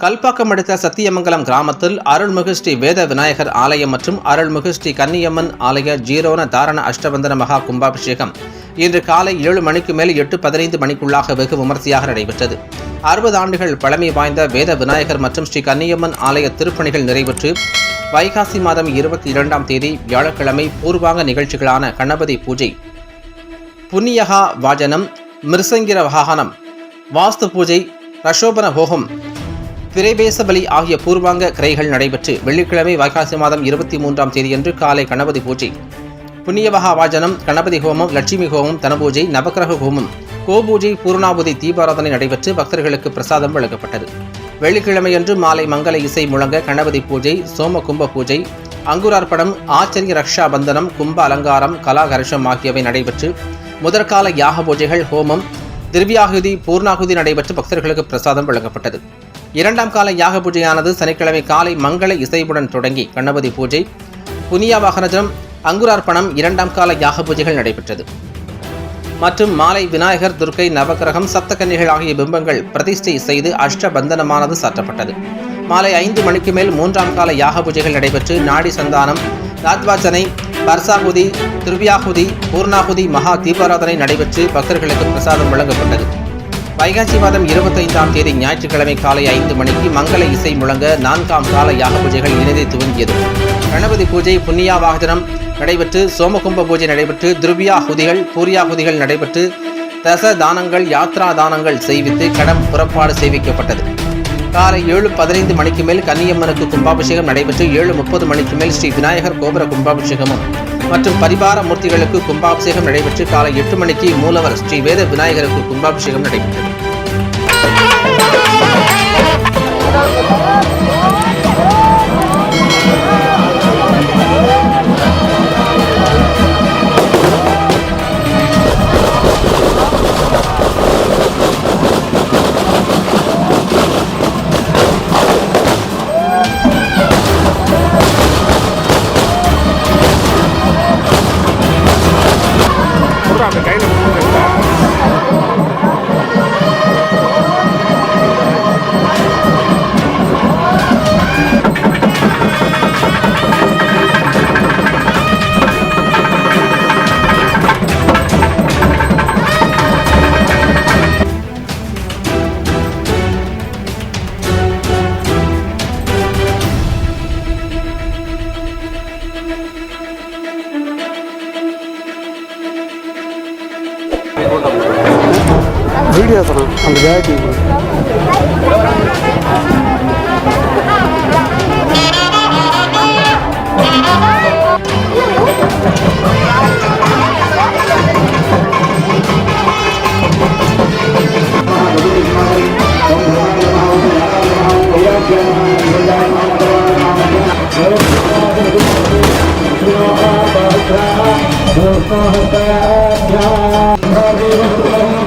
கல்பாக்கம் அடுத்த சத்தியமங்கலம் கிராமத்தில் அருள்மிகு ஸ்ரீ வேத விநாயகர் ஆலயம் மற்றும் அருள்மிகு ஸ்ரீ கன்னியம்மன் ஆலய ஜீரோன தாரண அஷ்டபந்தன மகா கும்பாபிஷேகம் இன்று காலை ஏழு மணிக்கு மேல் எட்டு பதினைந்து மணிக்குள்ளாக வெகு விமர்சையாக நடைபெற்றது. அறுபது ஆண்டுகள் பழமை வாய்ந்த வேத விநாயகர் மற்றும் ஸ்ரீ கன்னியம்மன் ஆலய திருப்பணிகள் நிறைவேற்று வைகாசி மாதம் இருபத்தி இரண்டாம் தேதி வியாழக்கிழமை பூர்வாங்க நிகழ்ச்சிகளான கணபதி பூஜை புண்ணியகா வாஜனம் மிருசங்கிர வாகனம் வாஸ்து பூஜை ரஷோபன ஹோகம் பிரவேச பலி ஆகிய பூர்வாங்க கிரைகள் நடைபெற்று வெள்ளிக்கிழமை வைகாசி மாதம் இருபத்தி மூன்றாம் தேதியன்று காலை கணபதி பூஜை. புண்ணியவகா வாஜனம் கணபதி ஹோமம் லட்சுமி ஹோமம் தனபூஜை நவக்கிரக ஹோமம் கோபூஜை பூர்ணாபுதி தீபாராதனை நடைபெற்று பக்தர்களுக்கு பிரசாதம் வழங்கப்பட்டது. வெள்ளிக்கிழமையன்று மாலை மங்கள இசை முழங்க கணபதி பூஜை சோம கும்ப பூஜை அங்குரார்ப்பணம் ஆச்சரிய ரக்ஷா பந்தனம் கும்ப அலங்காரம் கலாகர்ஷம் ஆகியவை நடைபெற்று முதற்கால யாக பூஜைகள் ஹோமம் திவ்யாகுதி பூர்ணாகுதி நடைபெற்று பக்தர்களுக்கு பிரசாதம் வழங்கப்பட்டது. இரண்டாம் கால யாக பூஜையானது சனிக்கிழமை காலை மங்கள இசைவுடன் தொடங்கி கணபதி பூஜை புனியா வாகனஜம் அங்குரார்ப்பணம் இரண்டாம் கால யாக பூஜைகள் நடைபெற்றது. மற்றும் மாலை விநாயகர் துர்க்கை நவக்கிரகம் சப்தகன்னிகள் ஆகிய பிம்பங்கள் பிரதிஷ்டை செய்து அஷ்டபந்தனமானது சாற்றப்பட்டது. மாலை ஐந்து மணிக்கு மேல் மூன்றாம் கால யாக பூஜைகள் நடைபெற்று நாடி சந்தானம் ராத்வாச்சனை பர்சாகுதி திருவியாகுதி பூர்ணாகுதி மகா தீபாராதனை நடைபெற்று பக்தர்களுக்கு பிரசாதம் வழங்கப்பட்டது. வைகாசி மாதம் இருபத்தைந்தாம் தேதி ஞாயிற்றுக்கிழமை காலை ஐந்து மணிக்கு மங்கள இசை முழங்க நான்காம் கால யாக பூஜைகள் இணைந்து துவங்கியது. கணபதி பூஜை புண்ணியா வாகனம் நடைபெற்று சோமகும்ப பூஜை நடைபெற்று துருவியா ஹுதிகள் பூரியா ஹுதிகள் நடைபெற்று தச தானங்கள் யாத்ரா தானங்கள் செய்வித்து கடம் புறப்பாடு செய்விக்கப்பட்டது. காலை ஏழு பதினைந்து மணிக்கு மேல் கன்னியம்மனுக்கு கும்பாபிஷேகம் நடைபெற்று ஏழு முப்பது மணிக்கு மேல் ஸ்ரீ விநாயகர் கோபுர கும்பாபிஷேகமும் மற்றும் பரிபார மூர்த்திகளுக்கு கும்பாபிஷேகம் நடைபெற்று காலை எட்டு மணிக்கு மூலவர் ஸ்ரீ வேத விநாயகருக்கு கும்பாபிஷேகம் நடைபெற்றது. வீடியோ சொன்னேன் அந்த ஜாக்கி எங்க பாஸ்